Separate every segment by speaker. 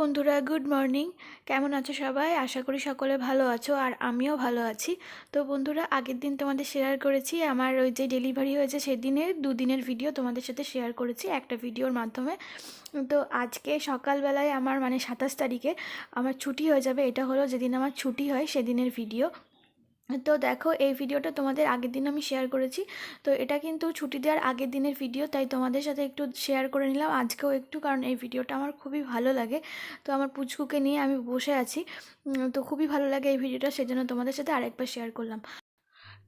Speaker 1: বন্ধুরা good morning কেমন আছো সবাই? আশা করি সকলে ভালো আছো আর আমিও ভালো আছি। তো বন্ধুরা, আগের দিন তোমাদের শেয়ার করেছি। আমার ওই যে ডেলিভারি হয়েছে সেদিনের দুদিনের ভিডিও তোমাদের সাথে শেয়ার করেছি একটা ভিডিওর মাধ্যমে। তো আজকে সকালবেলায় আমার মানে সাতাশ তারিখে আমার ছুটি হয়ে যাবে। এটা হলো যেদিন আমার ছুটি হয় সেদিনের ভিডিও তো দেখো, এই ভিডিওটা তোমাদের আগের দিন আমি শেয়ার করেছি। তো এটা কিন্তু ছুটি দেওয়ার আগের দিনের ভিডিও তাই তোমাদের সাথে একটু শেয়ার করে নিলাম। আজকেও একটু, কারণ এই ভিডিওটা আমার খুবই ভালো লাগে। তো আমার পুচকুকে নিয়ে আমি বসে আছি। তো খুবই ভালো লাগে এই ভিডিওটা সেজন্য তোমাদের সাথে আরেকবার শেয়ার করলাম।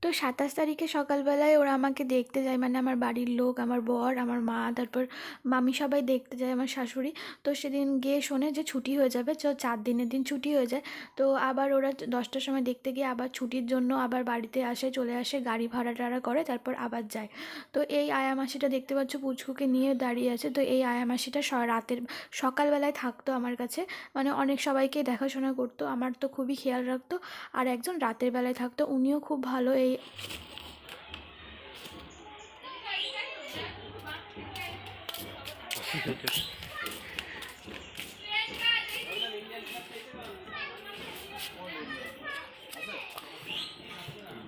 Speaker 1: তো সাতাশ তারিখে সকালবেলায় ওরা আমাকে দেখতে যায় মানে আমার বাড়ির লোক, আমার বর, আমার মা, তারপর মামি সবাই দেখতে যায় আমার শাশুড়ি। তো সেদিন গিয়ে শোনে যে ছুটি হয়ে যাবে তো চার দিনের দিন ছুটি হয়ে যায়। তো আবার ওরা দশটার সময় দেখতে গিয়ে আবার ছুটির জন্য আবার বাড়িতে আসে, চলে আসে, গাড়ি ভাড়া টাড়া করে, তারপর আবার যায়। তো এই আয়া মাসিটা দেখতে পাচ্ছ, পুচকুকে নিয়ে দাঁড়িয়ে আছে। তো এই আয়া মাসিটা স- রাতের, সকালবেলায় থাকতো আমার কাছে। মানে অনেক সবাইকে দেখাশোনা করতো, আমার তো খুবই খেয়াল রাখতো। আর একজন রাতের বেলায় থাকতো, উনিও খুব ভালো এই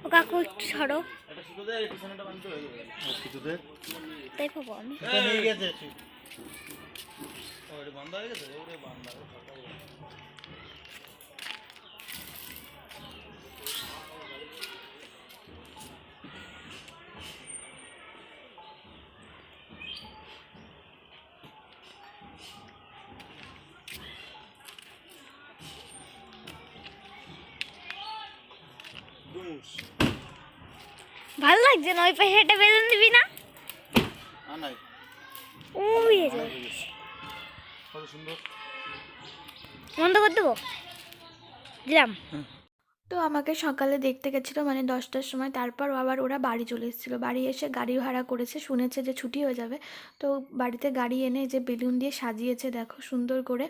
Speaker 2: ও কাকু একটু
Speaker 3: বানতে হয়ে
Speaker 2: তাই পাবো আমি।
Speaker 3: নিয়ে গেছে। ও এটা বন্ধ হয়ে গেছে? ওরে বন্ধ
Speaker 2: ভালো লাগছে না ওই পাশে একটা বেলুন দিবি না?
Speaker 3: সুন্দর।
Speaker 2: বন্ধ করে দেবো? দিলাম।
Speaker 1: তো আমাকে সকালে দেখতে গেছিল মানে দশটার সময়। তারপর আবার ওরা বাড়ি চলে এসেছিল। বাড়ি এসে গাড়ি ভাড়া করেছে, শুনেছে যে ছুটি হয়ে যাবে। তো বাড়িতে গাড়ি এনে যে বেলুন দিয়ে সাজিয়েছে দেখো সুন্দর করে।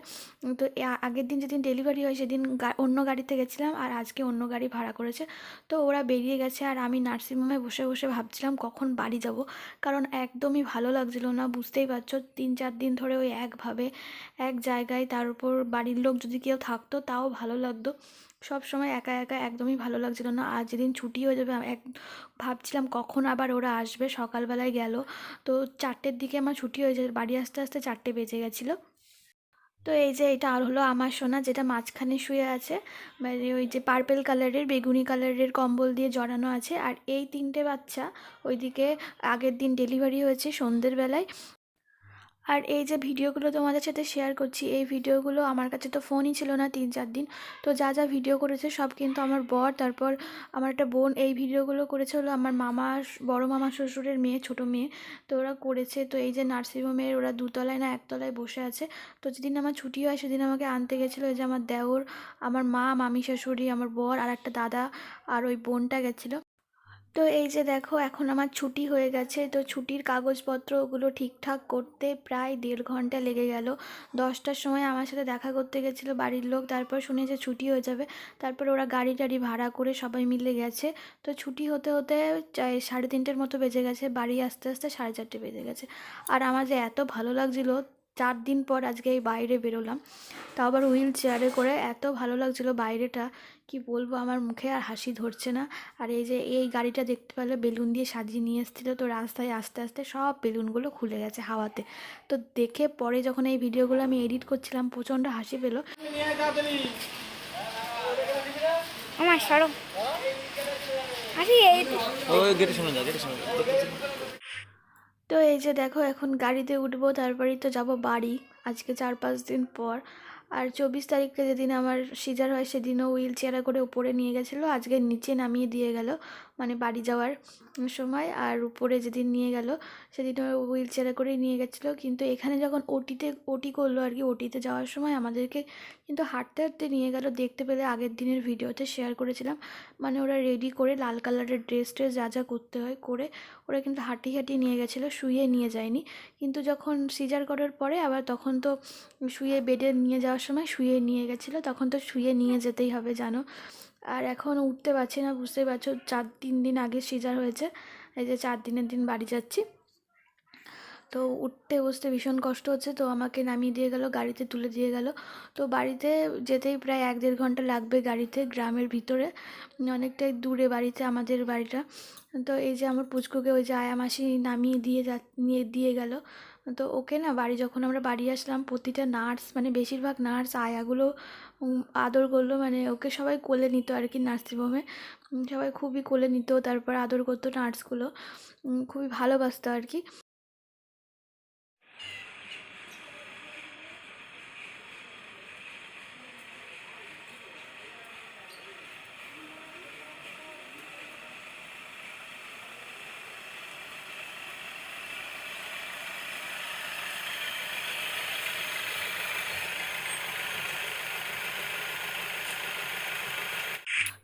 Speaker 1: তো আগের দিন যেদিন ডেলিভারি হয় সেদিন অন্য গাড়িতে গেছিলাম আর আজকে অন্য গাড়ি ভাড়া করেছে। তো ওরা বেরিয়ে গেছে আর আমি নার্সিংহোমে বসে বসে ভাবছিলাম কখন বাড়ি যাব। কারণ একদমই ভালো লাগছিল না, বুঝতেই পারছ। তিন চার দিন ধরে ওই একভাবে, এক জায়গায় তার উপর বাড়ির লোক যদি কেউ থাকতো তাও ভালো লাগতো। সব সময় একা একা একদমই ভালো লাগছিল না। আর যেদিন ছুটি হয়ে যাবে, এক, ভাবছিলাম কখন আবার ওরা আসবে। সকালবেলায় গেল। তো চারটের দিকে আমার ছুটি হয়ে যায়। বাড়ি আসতে আসতে চারটে বেজে গেছিল। তো এই যে এটা আর হলো আমার সোনা, যেটা মাঝখানে শুয়ে আছে। মানে ওই যে পার্পেল কালারের বেগুনি কালারের কম্বল দিয়ে জড়ানো আছে। আর এই তিনটে বাচ্চা ওইদিকে আগের দিন ডেলিভারি হয়েছে সন্ধ্যের বেলায়। আর এই যে ভিডিওগুলো তোমাদের সাথে শেয়ার করছি, এই ভিডিওগুলো আমার কাছে তো ফোনই ছিল না তিন চার দিন। তো যা যা ভিডিও করেছে সব কিন্তু আমার বর, তারপর আমার একটা বোন, এই ভিডিওগুলো করেছে হলো আমার মামা, বড় মামা শ্বশুরের মেয়ে, ছোট মেয়ে। তো ওরা করেছে, তো এই যে নার্সিংহোমের ওরা দুতলায় না একতলায় বসে আছে। তো যেদিন আমার ছুটি হয় সেদিন আমাকে আনতে গেছিল ওই যে আমার দেওর, আমার মা, মামি, শাশুড়ি, আমার বর আর একটা দাদা আর ওই বোনটা গেছিল। তো এই যে দেখো, এখন আমার ছুটি হয়ে গেছে, তো ছুটির কাগজপত্র ওগুলো ঠিকঠাক করতে প্রায় দেড় ঘণ্টা লেগে গেল। দশটার সময় আমার সাথে দেখা করতে গেছিল বাড়ির লোক, তারপর শুনে যে ছুটি হয়ে যাবে, তারপর ওরা গাড়ি টাড়ি ভাড়া করে সবাই মিলে গেছে। তো ছুটি হতে হতে সাড়ে তিনটের মতো বেজে গেছে, বাড়ি আসতে আসতে সাড়ে চারটে বেজে গেছে। আর আমার যে এত ভালো লাগছিল, চার দিন পর আজকে এই বাইরে বেরোলাম। তাও আবার হুইল চেয়ারে করে এত ভালো লাগছিল বাইরেটা কি বলব আমার মুখে আর হাসি ধরছে না। আর এই যে এই গাড়িটা দেখতে পেলে বেলুন দিয়ে সাজিয়ে নিয়ে এসেছিল তো রাস্তায় আস্তে আস্তে সব বেলুনগুলো খুলে গেছে হাওয়াতে। তো দেখে পরে যখন এই ভিডিওগুলো আমি এডিট করছিলাম প্রচণ্ড হাসি পেল।
Speaker 2: আমার সরো। আরে এই তো
Speaker 1: এই যে দেখো এখন গাড়িতে উঠবো তারপরেই তো যাব বাড়ি। আজকে চার পাঁচ দিন পর। আর চব্বিশ তারিখে যেদিন আমার সিজার হয় সেদিনও হুইল চেয়ারে করে উপরে নিয়ে গেছিল, আজকে নিচে নামিয়ে দিয়ে গেল। মানে বাড়ি যাওয়ার সময় আর উপরে যেদিন নিয়ে গেল, সেদিন হুইল চেয়ারে করে নিয়ে গেছিল। কিন্তু এখানে যখন ওটিতে, ওটি করল আর কি, ওটিতে যাওয়ার সময় আমাদেরকে কিন্তু হাঁটতে হাঁটতে নিয়ে গেল। দেখতে পেলে আগের দিনের ভিডিওতে শেয়ার করেছিলাম। মানে ওরা রেডি করে লাল কালারের ড্রেস ট্রেস যা যা করতে হয় করে ওরা কিন্তু হাঁটিয়ে হাঁটিয়ে নিয়ে গেছিল শুয়ে নিয়ে যায়নি। কিন্তু যখন সিজার করার পরে আবার তখন তো শুয়ে বেডে নিয়ে যাওয়ার সময় শুয়ে নিয়ে গেছিল। তখন তো শুয়ে নিয়ে যেতেই হবে, জানো? আর এখন উঠতে পারছি না, বুঝতেই পারছ, চার, তিন দিন আগে সিজার হয়েছে, এই যে চার দিনের দিন বাড়ি যাচ্ছি। তো উঠতে বসতে ভীষণ কষ্ট হচ্ছে, তো আমাকে নামিয়ে দিয়ে গেল, গাড়িতে তুলে দিয়ে গেল। তো বাড়িতে যেতেই প্রায় এক দেড় ঘণ্টা লাগবে গাড়িতে, গ্রামের ভিতরে, অনেকটাই দূরে বাড়িতে, আমাদের বাড়িটা। তো এই যে আমার পুচকুকে ওই যে আয়া মাসি নামিয়ে দিয়ে যা, নিয়ে দিয়ে গেল। তো ওকে না বাড়ি যখন আমরা বাড়ি আসলাম, প্রতিটা নার্স মানে বেশিরভাগ নার্স আয়াগুলো আদর করল মানে ওকে সবাই কোলে নিত আর কি নার্সিংহোমে। সবাই খুবই কোলে নিত, তারপর আদর করতো নার্সগুলো খুবই ভালোবাসতো আর কি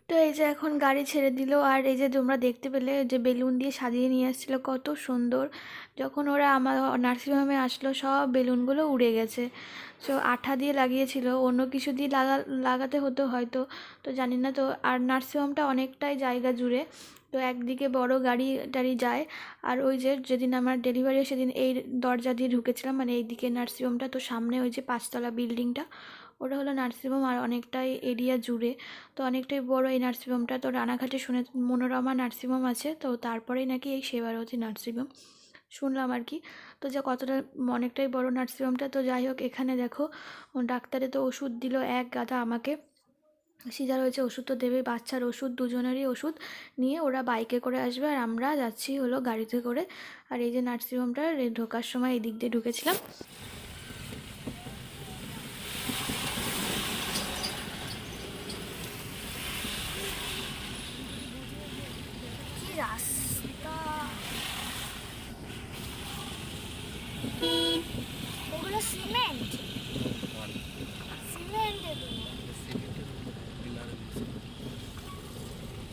Speaker 1: তো এই যে এখন গাড়ি ছেড়ে দিল আর এই যে তোমরা দেখতে পেলে যে বেলুন দিয়ে সাজিয়ে নিয়ে আসছিল, কত সুন্দর। যখন ওরা আমার নার্সিংহোমে আসলো, সব বেলুনগুলো উড়ে গেছে। সো আঠা দিয়ে লাগিয়েছিল, অন্য কিছু দিয়ে লাগা, লাগাতে হতো হয়তো, তো জানি না। তো আর নার্সিংহোমটা অনেকটাই জায়গা জুড়ে, তো একদিকে বড় গাড়ি টাড়ি যায়। আর ওই যে যেদিন আমার ডেলিভারি সেদিন এই দরজা দিয়ে ঢুকেছিলাম মানে এইদিকে নার্সিংহোমটা তো সামনে ওই যে পাঁচতলা বিল্ডিংটা ওটা হলো নার্সিংহোম আর অনেকটাই এরিয়া জুড়ে। তো অনেকটাই বড় এই নার্সিংহোমটা তো রানাঘাটে শুনে মনোরমা নার্সিংহোম আছে। তো তারপরেই নাকি এই সেবারতী নার্সিংহোম শুনলাম আর কি। তো যা কতটা অনেকটাই বড় নার্সিংহোমটা তো যাই হোক, এখানে দেখো, ডাক্তারে তো ওষুধ দিল এক গাদা আমাকে। সিজার হয়েছে ওষুধ তো দেবে, বাচ্চার ওষুধ, দুজনেরই ওষুধ নিয়ে ওরা বাইকে করে আসবে। আর আমরা যাচ্ছি হলো গাড়িতে করে। আর এই যে নার্সিংহোমটা ঢোকার সময় এই দিক দিয়ে ঢুকেছিলাম
Speaker 2: কি রাস্তা ওগুলো সিমেন্ট সিমেন্ট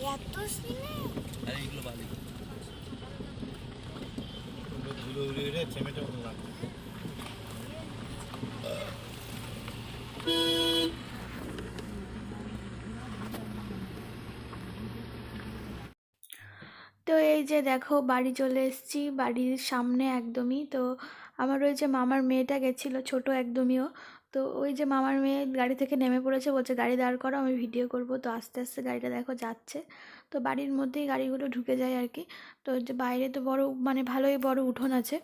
Speaker 2: এত সিমেন্ট
Speaker 3: আর এইগুলো বালি
Speaker 4: ধুলো উড়ে উড়ে চেমেটা লাগবে
Speaker 1: তো এই যে দেখো বাড়ি চলে এসেছি, বাড়ির সামনে একদমই। তো আমার ওই যে মামার মেয়েটা গেছিল, ছোট একদমইও। তো ওই যে মামার মেয়ে গাড়ি থেকে নেমে পড়েছে, বলছে, গাড়ি দাঁড় করো, আমি ভিডিও করব। তো আস্তে আস্তে গাড়িটা দেখো যাচ্ছে। তো বাড়ির মধ্যেই গাড়িগুলো ঢুকে যায় আর কি। তো যে বাইরে তো বড় মানে ভালোই বড় উঠোন আছে।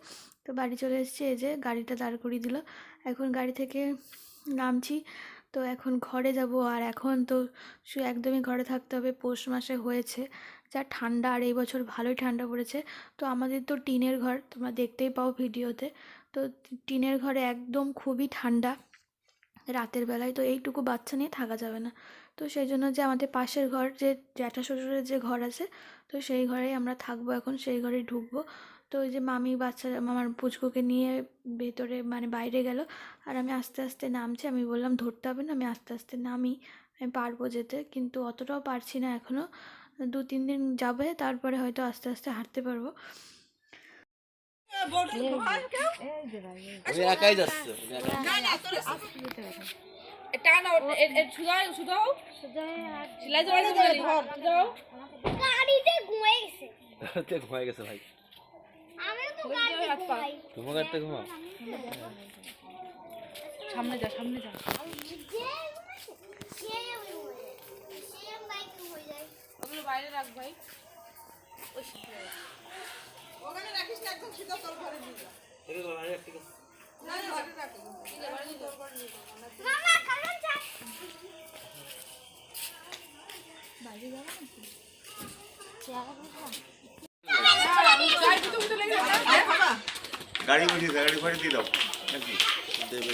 Speaker 1: তো বাড়ি চলে এসেছি, এই যে গাড়িটা দাঁড় করিয়ে দিল। এখন গাড়ি থেকে নামছি। তো এখন ঘরে যাব। আর এখন তো একদমই ঘরে থাকতে হবে। পৌষ মাসে হয়েছে। যা ঠান্ডা আর এই বছর ভালোই ঠান্ডা পড়েছে। তো আমাদের তো টিনের ঘর, তোমরা দেখতেই পাও ভিডিওতে। তো টিনের ঘরে একদম খুবই ঠান্ডা। রাতের বেলায় তো এইটুকু বাচ্চা নিয়ে থাকা যাবে না। তো সেই জন্য যে আমাদের পাশের ঘর যে জ্যাঠা শ্বশুরের যে ঘর আছে, তো সেই ঘরেই আমরা থাকব এখন, সেই ঘরেই ঢুকবো। তো ওই যে মামি বাচ্চা আমার পুচকুকে নিয়ে ভেতরে মানে বাইরে গেল। আর আমি আস্তে আস্তে নামছি, আমি বললাম, ধরতে হবে না, আমি আস্তে আস্তে নামি, আমি পারব যেতে। কিন্তু অতটাও পারছি না এখনও দু তিন দিন যাবে তারপরে হয়তো আস্তে আস্তে হাঁটতে পারব।
Speaker 3: আমি একাই যাচ্ছে ঘুমাতে ঘুমাই গেছে ভাই।
Speaker 2: আমিও তো গাড়িতে ঘুমাই
Speaker 3: ঘুমা কাটতে ঘুমা
Speaker 5: সামনে যা সামনে যা ওগুলো বাইরে রাখ
Speaker 4: গাড়ি পাঠিয়ে দাও গাড়ি পাঠিয়ে দিয়ে দাও। নাকি?
Speaker 3: দেবে